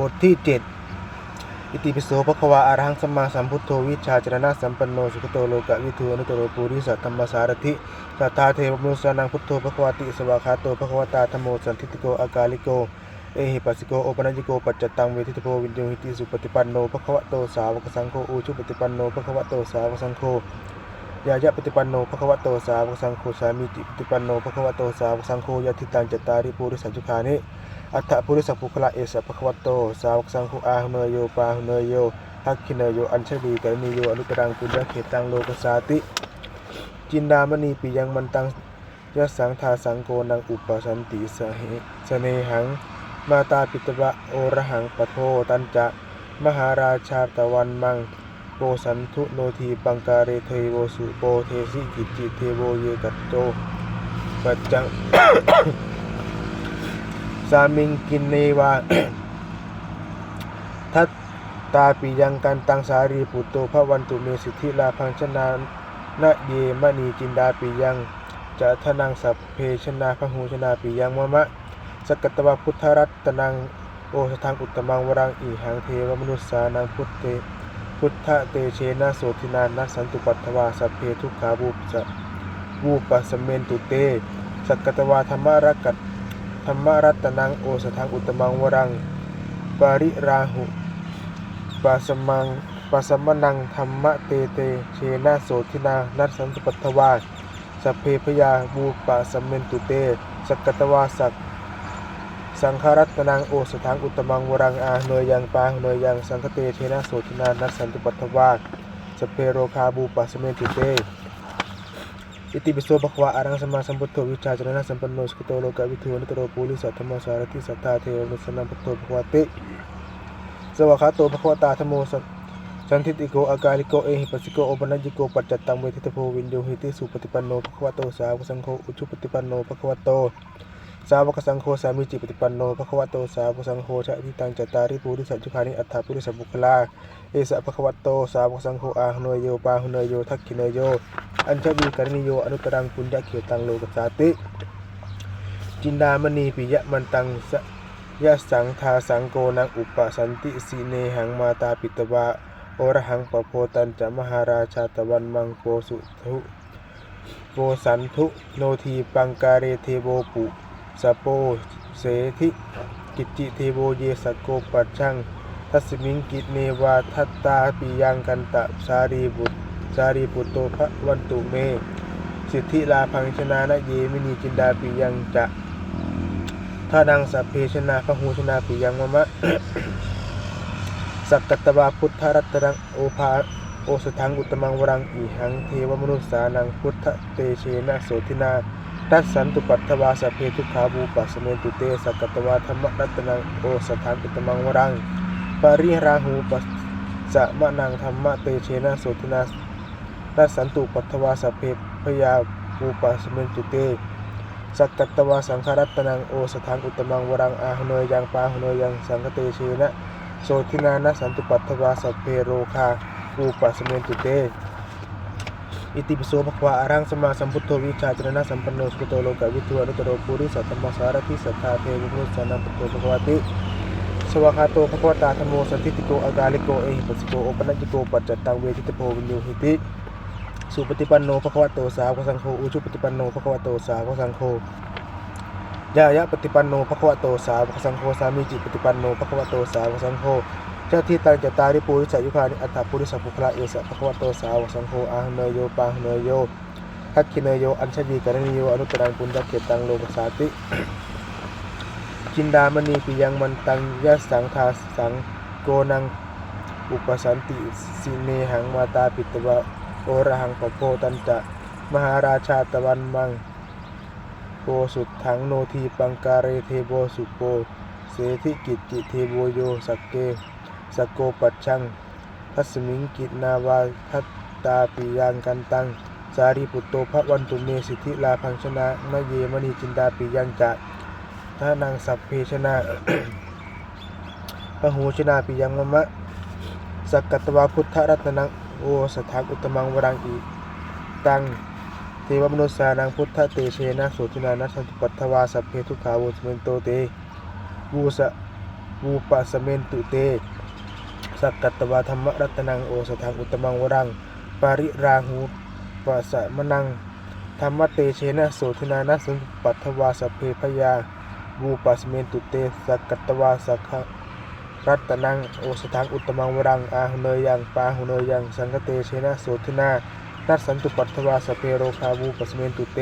บทที่ 7 อิติปิโสภควาอะระหังสัมมาสัมพุทโธวิชาจรณะสัมปันโนสุขโตโลกะวิทูอนุตโรปุริสัทธรรมสารถิสัทธาเทวมนุสานังพุทโธภควาติสวากขาโตภควตาธรรมโมสันทิติโกอากาลิโก เอหิปัสสิโกโอปนัญญิโกปัจจตังเวทิตโพวินโยหิติสุปฏิปันโนภควโตสาวกสังโฆอูชุปฏิปันโนภควโตสาวกสังโฆยายะปฏิปันโนภควโตสาวกสังโฆสามิติปฏิปันโนภควโตสาวกสังโฆยะทิตังจตตาริปุริสัจจุคานิ อัฏฐปุริสัพพุคละเอสะภควัตโต สาวกสังโฆอาหเนโยปาหเนโยทักขินโยอัญชลีกรณีโยอนุตรังปุญญเขตังโลกสาติ จินดามณีปิยังมันตังยะสังทาสังโกนังอุปสันติสเหสเนหัง มาตาปิตวะโอระหังปะโทตันจะ มหาราชาตะวันมังโปสันทุโนทีปังการเทโวสุโปเทสิกิจิเทโวเยกัตโตปัจจัง สามิงกินเนวาทัตตาปิยังกันตังสารีปุตโตภวันตุเมสิทธิลาพังชนานะเยมณีจินดาปิยังจะทนังสัพเพชนาพหูชนาปิยังมะมะ สกตวพุทธรัตนังโอสทังอุตมังวรังอีหังเทวมนุษสานังพุทเตพุทธเตเชนะโสทินานัสสันตุปัตถวาสัพเพทุกขาบูปะบูปัสเมนตุเต สกตวาธรรมรักกัต ธรรมรัตนังโอสทังอุตมังวรัง ปาริราหุปัสมังปัสมนังธรรมเตเต เชนะโสทินา นัสสันตุปัตวาสัพเพพยาบูปัสเมนตุเตสกตวาสักสังฆรัตนังโอสถังอุตมังวรังอาเนยยังปาเนยยังสังคเตเทนะโสทินา นัสสันตุปัตวาสพเพโรคาบูปัสเมติเต อิติปิโสภควาอารังสมมาสัมพุทโธวิชชาจรณะสัมปันโนสกุโตโลกาวิทูอนุตตโรปุริสัทธรรมสารติสัทธาเทวมนุสนังพุทโธภควาติสวากขาโตภควตาธโมสันสันทิติโกอากาลิโกเอหิปัสสิโกโอปนัญจิโกปัจจตังเวทิตโพวินโยหิติสุปฏิปันโนภควโตสาวกสังโฆอุชุปฏิปันโนภควโต สาวกสังโฆสามีจิปฏิปันโนภควโตสาวกสังโฆชะทิตังจตตาริปุริสัจจุคานิอัฏฐาปุริสบุคลาเอสะภควโตสาวกสังโฆอาหนยโยปาหนยโยทักขิเนยโย อัญชลีกรณิโยอนุตรังปุญญเขตังโลกสาติ จินดามณีปิยะมันตังสยะสังทาสังโกนังอุปสันติสีเนหังมาตาปิตวะโอรหังปะโพตันจะมหาราชาตะวันมังโปสุทุโปสันทุโนทีปังการเรเทโบปุ สโปเสธิกิจจิเทโบเยสโกปัจชังทัสมิงกิเนวาทัตตาปิยังกันตะสารีบุตรสารีปุตโตภะวันตุเม สิทธิลาพังชนะนะเยมินีจินดาปิยังจะท่านังสัพเพชนะพหูชนะปิยังมะมะสักกัตวาพุทธรัตนังโอภาโอสถังอุตมังวรังอีหังเทวมนุษสานังพุทธเตเชนะโสตินา ตัสสันตุปัตถวาสพเพทุกขาบูปัสสเมนตุเตสักกตวาธรรมรัตนังโอสถังอุตมังวรังปาริราหูปัสสะมะนังธรรมเตเชนะโสตินาตัสสันตุปัตถวาสพเพพยาบูปัสสเมนตุเตสักกตวาสังฆรัตนังโอสถังอุตมังวรังอาหนยยังปาหนยยังสังฆเตเชนะโสตินานัสสันตุปัตถวาสพเพโรคารูปัสเมนตุเต อิติปิโสภควาอารังสมาสัมพุทโธวิชาจรณะสัมปันโนสุโตโลกวิทูอนุตตโรปุริสัตตมสารทิสัทธาเทวิมุสานังพุทโธภควติสวากาโตภควตาธรรมโมสันติติโกอากาลิโกเอหิปัสสิโกโอปนัญญิโกปัจจตังเวทิตโพวินโยหิติสุปฏิปันโนภควโตสาวกสังโฆอุชุปฏิปันโนภควโตสาวกสังโฆยายะปฏิปันโนภควโตสาวกสังโฆสามีจิปฏิปันโนภควโตสาวกสังโฆ เจ้าที่ตังจตาริปุริสายุคานิอัตถปุริสัพพุคละเอสะภควโตสาวสังโฆอาหเนโยปาหเนโยทักขิเนโยอัญชลีกรณิโยอนุตรังปุญญเขตังโลกสาติจินดามณีปิยังมันตังยะสังทาสังโกนังอุปสันติสิเนหังมาตาปิตวะโอระหังปโพตันจะมหาราชาตะวันมังโปสุดถังโนทีปังการเรเทโบสุโปเสธิกิจจิเทโบโยสักเก สโกปัจชังทัสมิงกินาวาทัตตาปิยังกันตัง สารีปุตโตภวันตุเมสิทธิลาพังชนะมะเยมณีจินดาปิยังจะท่านางสัพเพชนะพระหูชนาปิยังมะมะสักกัตวาพุทธรัตนังโอสถานอุตมังวรังอีตังเทวมนุษสานังพุทธเตเชนะโสตินานัสันตุปัตถวาสัพเพทุกขาโวสเมนโตเตบูสะวูปะสเมนตุเต สักกัตตวาธรรมรัตนังโอสถังอุตมังวรัง ปาริราหูปัสสะมนัง ธรรมเตเชนะโสธนานะสุปัทวาสเพพยาวูปัสเมนตุเตสักกัตตวาสักรัตนังโอสถังอุตมังวรัง อาหุเนยังปาหุเนยัง สังกเตเชนะโสธนานัสสันตุปัทวาสเพโรคาวูปัสเมนตุเต